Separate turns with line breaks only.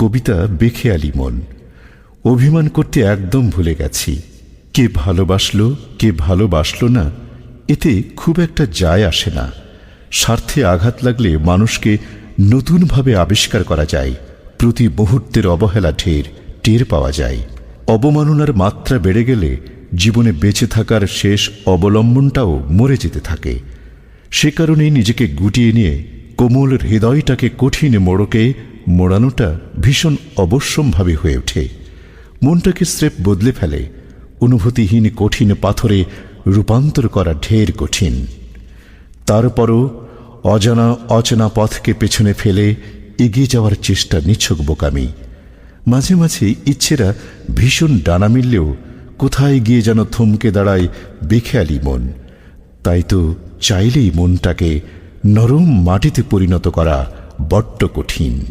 কবিতা বেখেয়ালি মন। অভিমান করতে একদম ভুলে গেছি। কে ভালোবাসলো কে ভালোবাসলো না, এতে খুব একটা যায় আসে না। স্বার্থে আঘাত লাগলে মানুষকে নতুনভাবে আবিষ্কার করা যায়। প্রতি মুহূর্তের অবহেলা ঢের, টের পাওয়া যায়। অবমাননার মাত্রা বেড়ে গেলে জীবনে বেঁচে থাকার শেষ অবলম্বনটাও মরে যেতে থাকে। সে কারণেই নিজেকে গুটিয়ে নিয়ে কোমল হৃদয়টাকে কঠিন মোড়কে মোড়ানোটা ভীষণ অবশ্যম্ভাবী হয়ে ওঠে। মনটাকে স্রেপ বদলে ফেলে, অনুভূতিহীন কঠিন পাথরে রূপান্তর করা ঢের কঠিন। তারপরও অজানা অচেনা পথকে পেছনে ফেলে এগিয়ে যাওয়ার চেষ্টা নিছক বোকামি। মাঝে মাঝে ইচ্ছেরা ভীষণ ডানা মিললেও কোথায় গিয়ে যেন থমকে দাঁড়ায় বেখেয়ালি মন। তাই তো চাইলেই মনটাকে নরম মাটিতে পরিণত করা বড্ড কঠিন।